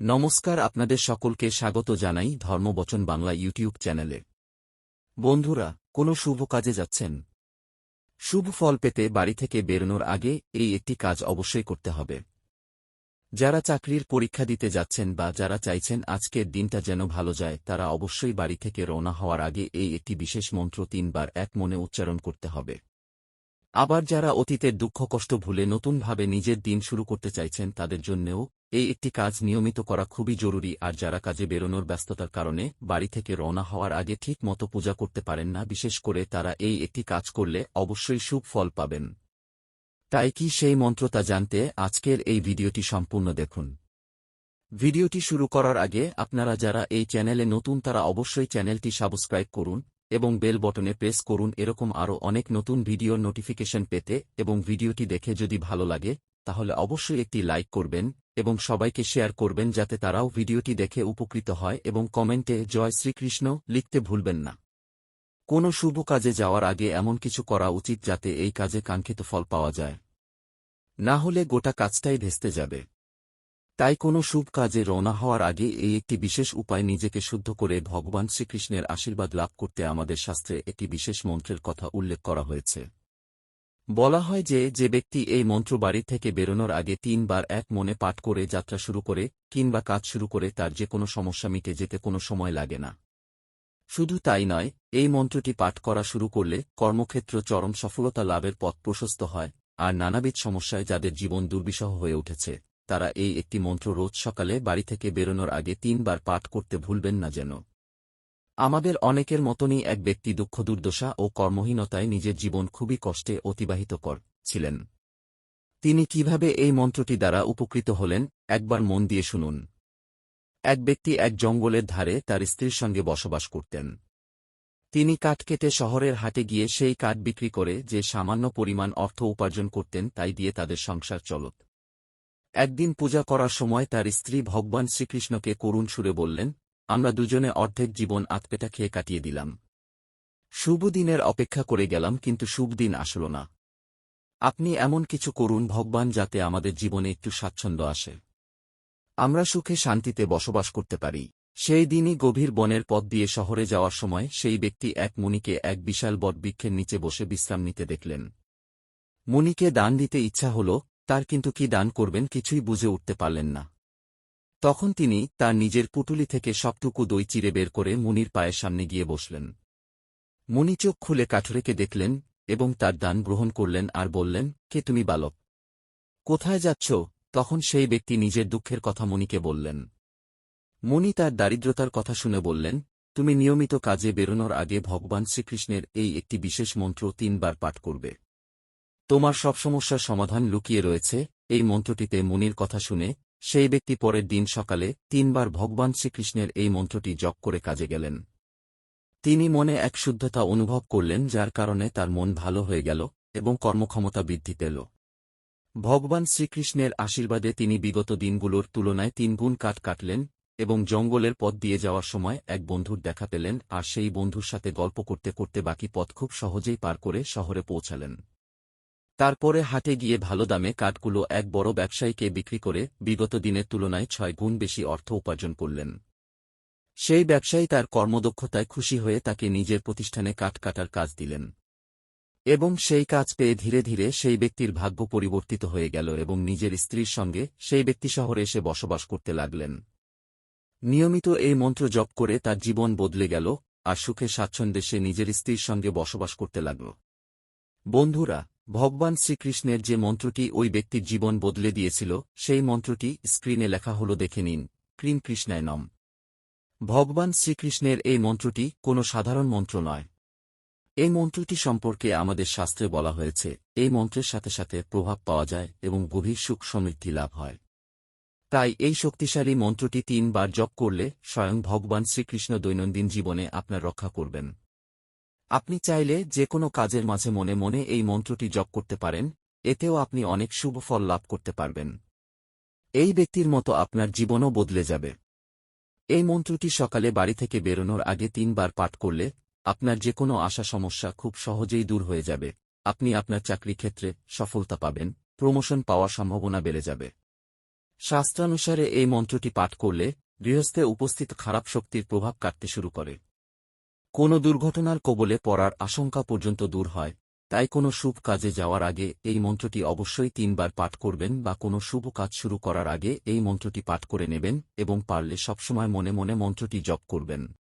নমস্কার আপনাদের সকলকে স্বাগত জানাই ধর্মবচন বাংলা ইউটিউব চ্যানেলে। বন্ধুরা, কোনো শুভ কাজে যাচ্ছেন? শুভ ফল পেতে বাড়ি থেকে বেরোনোর আগে এই একটি কাজ অবশ্যই করতে হবে। যারা চাকরির পরীক্ষা দিতে যাচ্ছেন বা যারা চাইছেন আজকের দিনটা যেন ভালো যায়, তারা অবশ্যই বাড়ি থেকে রওনা হওয়ার আগে এই একটি বিশেষ মন্ত্র তিনবার এক মনে উচ্চারণ করতে হবে। আবার যারা অতীতের দুঃখ কষ্ট ভুলে নতুনভাবে নিজের দিন শুরু করতে চাইছেন তাদের জন্যেও এই একটি কাজ নিয়মিত করা খুবই জরুরি, আর যারা কাজে বেরোনোর ব্যস্ততার কারণে বাড়ি থেকে রওনা হওয়ার আগে ঠিক মতো পূজা করতে পারেন না, বিশেষ করে তারা এই একটি কাজ করলে অবশ্যই সুখ ফল পাবেন। তাই কি সেই মন্ত্র তা জানতে আজকের এই ভিডিওটি সম্পূর্ণ দেখুন। ভিডিওটি শুরু করার আগে আপনারা যারা এই চ্যানেলে নতুন তারা অবশ্যই চ্যানেলটি সাবস্ক্রাইব করুন এবং বেল বটনে প্রেস করুন। এরকম আরও অনেক নতুন ভিডিওর নোটিফিকেশন পেতে এবং ভিডিওটি দেখে যদি ভালো লাগে, তাহলে অবশ্যই একটি লাইক করবেন এবং সবাইকে শেয়ার করবেন যাতে তারাও ভিডিওটি দেখে উপকৃত হয় এবং কমেন্টে জয় শ্রীকৃষ্ণ লিখতে ভুলবেন না। কোনো শুভ কাজে যাওয়ার আগে এমন কিছু করা উচিত যাতে এই কাজে কাঙ্ক্ষিত ফল পাওয়া যায়। না হলে গোটা কাজটাই ভেস্তে যাবে। তাই কোনো শুভ কাজে রওনা হওয়ার আগে এই একটি বিশেষ উপায় নিজেকে শুদ্ধ করে ভগবান শ্রীকৃষ্ণের আশীর্বাদ লাভ করতে আমাদের শাস্ত্রে একটি বিশেষ মন্ত্রের কথা উল্লেখ করা হয়েছে। বলা হয় যে যে ব্যক্তি এই মন্ত্র বাড়ি থেকে বেরোনোর আগে তিনবার এক মনে পাঠ করে যাত্রা শুরু করে, কিংবা কাজ শুরু করে তার যে কোনো সমস্যা মিটে যেতে কোনো সময় লাগে না। শুধু তাই নয়, এই মন্ত্রটি পাঠ করা শুরু করলে কর্মক্ষেত্র চরম সফলতা লাভের পথ প্রশস্ত হয়, আর নানাবিধ সমস্যায় যাদের জীবন দুর্বিষহ হয়ে উঠেছে। তারা এই একটি মন্ত্র রোজ সকালে বাড়ি থেকে বেরোনোর আগে তিনবার পাঠ করতে ভুলবেন না যেন। আমাদের অনেকের মতনই এক ব্যক্তি দুঃখ, দুর্দশা ও কর্মহীনতায় নিজের জীবন খুবই কষ্টে অতিবাহিত করছিলেন। তিনি কীভাবে এই মন্ত্রটি দ্বারা উপকৃত হলেন, একবার মন দিয়ে শুনুন। এক ব্যক্তি এক জঙ্গলের ধারে তার স্ত্রীর সঙ্গে বসবাস করতেন। তিনি কাঠ কেটে শহরের হাটে গিয়ে সেই কাঠ বিক্রি করে যে সামান্য পরিমাণ অর্থ উপার্জন করতেন তাই দিয়ে তাদের সংসার চলত। একদিন পূজা করার সময় তার স্ত্রী ভগবান শ্রীকৃষ্ণকে করুণ সুরে বললেন, আমরা দুজনে অর্ধেক জীবন আতপেটা খেয়ে কাটিয়ে দিলাম। শুভ দিনের অপেক্ষা করে গেলাম, কিন্তু শুভ দিন আসল না। আপনি এমন কিছু করুন ভগবান যাতে আমাদের জীবনে একটু স্বাচ্ছন্দ্য আসে। আমরা সুখে শান্তিতে বসবাস করতে পারি। সেই দিনই গভীর বনের পথ দিয়ে শহরে যাওয়ার সময় সেই ব্যক্তি এক মুনিকে এক বিশাল বটবৃক্ষের নিচে বসে বিশ্রাম নিতে দেখলেন। মুনিকে দান দিতে ইচ্ছা হল তার কিন্তু কি দান করবেন কিছুই বুঝে উঠতে পারলেন না। তখন তিনি তার নিজের পুটুলি থেকে সবটুকু দই চিরে বের করে মুনির পায়ের সামনে গিয়ে বসলেন। মুনি চোখ খুলে কাঠুরেকে দেখলেন এবং তার দান গ্রহণ করলেন আর বললেন, কে তুমি বালক? কোথায় যাচ্ছ? তখন সেই ব্যক্তি নিজের দুঃখের কথা মুনিকে বললেন। মুনি তার দারিদ্রতার কথা শুনে বললেন, তুমি নিয়মিত কাজে বেরোনোর আগে ভগবান শ্রীকৃষ্ণের এই একটি বিশেষ মন্ত্র তিনবার পাঠ করবে। তোমার সব সমস্যার সমাধান লুকিয়ে রয়েছে, এই মন্ত্রটিতে মুনির কথা শুনে, সেই ব্যক্তি পরের দিন সকালে তিনবার ভগবান শ্রীকৃষ্ণের এই মন্ত্রটি জপ করে কাজে গেলেন। তিনি মনে এক শুদ্ধতা অনুভব করলেন যার কারণে তার মন ভালো হয়ে গেল এবং কর্মক্ষমতা বৃদ্ধি পেল। ভগবান শ্রীকৃষ্ণের আশীর্বাদে তিনি বিগত দিনগুলোর তুলনায় তিনগুণ কাঠ কাটলেন এবং জঙ্গলের পথ দিয়ে যাওয়ার সময় এক বন্ধুর দেখা পেলেন আর সেই বন্ধুর সাথে গল্প করতে করতে বাকি পথ খুব সহজেই পার করে শহরে পৌঁছালেন। তারপরে হাটে গিয়ে ভালো দামে কাঠগুলো এক বড় ব্যবসায়ীকে বিক্রি করে বিগত দিনের তুলনায় ছয় গুণ বেশি অর্থ উপার্জন করলেন। সেই ব্যবসায়ী তার কর্মদক্ষতায় খুশি হয়ে তাকে নিজের প্রতিষ্ঠানে কাঠ কাটার কাজ দিলেন। এবং সেই কাজ পেয়ে ধীরে ধীরে সেই ব্যক্তির ভাগ্য পরিবর্তিত হয়ে গেল এবং নিজের স্ত্রীর সঙ্গে সেই ব্যক্তি শহরে এসে বসবাস করতে লাগলেন। নিয়মিত এই মন্ত্র জপ করে তার জীবন বদলে গেল, আর সুখে স্বাচ্ছন্দ্যে সে নিজের স্ত্রীর সঙ্গে বসবাস করতে লাগল। বন্ধুরা ভগবান শ্রীকৃষ্ণের যে মন্ত্রটি ওই ব্যক্তির জীবন বদলে দিয়েছিল, সেই মন্ত্রটি স্ক্রিনে লেখা হল, দেখে নিন, ক্রিম কৃষ্ণায় নম ভগবান শ্রীকৃষ্ণের এই মন্ত্রটি কোনো সাধারণ মন্ত্র নয়। এই মন্ত্রটি সম্পর্কে আমাদের শাস্ত্রে বলা হয়েছে, এই মন্ত্রের সাথে সাথে প্রভাব পাওয়া যায় এবং গভীর সুখ সমৃদ্ধি লাভ হয়। তাই এই শক্তিশালী মন্ত্রটি তিনবার জপ করলে স্বয়ং ভগবান শ্রীকৃষ্ণ দৈনন্দিন জীবনে আপনার রক্ষা করবেন। আপনি চাইলে যে কোনো কাজের মাঝে মনে মনে এই মন্ত্রটি জপ করতে পারেন, এতেও আপনি অনেক শুভ ফল লাভ করতে পারবেন। এই ব্যক্তির মতো আপনার জীবনও বদলে যাবে। এই মন্ত্রটি সকালে বাড়ি থেকে বেরোনোর আগে তিনবার পাঠ করলে আপনার যে কোনো আশা সমস্যা খুব সহজেই দূর হয়ে যাবে। আপনি আপনার চাকরি ক্ষেত্রে সফলতা পাবেন, প্রমোশন পাওয়ার সম্ভাবনা বেড়ে যাবে। শাস্ত্রানুসারে এই মন্ত্রটি পাঠ করলে গৃহস্থে উপস্থিত খারাপ শক্তির প্রভাব কাটতে শুরু করে। কোনো দুর্ঘটনার কবলে পড়ার আশঙ্কা পর্যন্ত দূর হয়, তাই কোনো শুভ কাজে যাওয়ার আগে এই মন্ত্রটি অবশ্যই তিনবার পাঠ করবেন বা কোনো শুভ কাজ শুরু করার আগে এই মন্ত্রটি পাঠ করে নেবেন এবং পারলে সবসময় মনে মনে মন্ত্রটি জপ করবেন।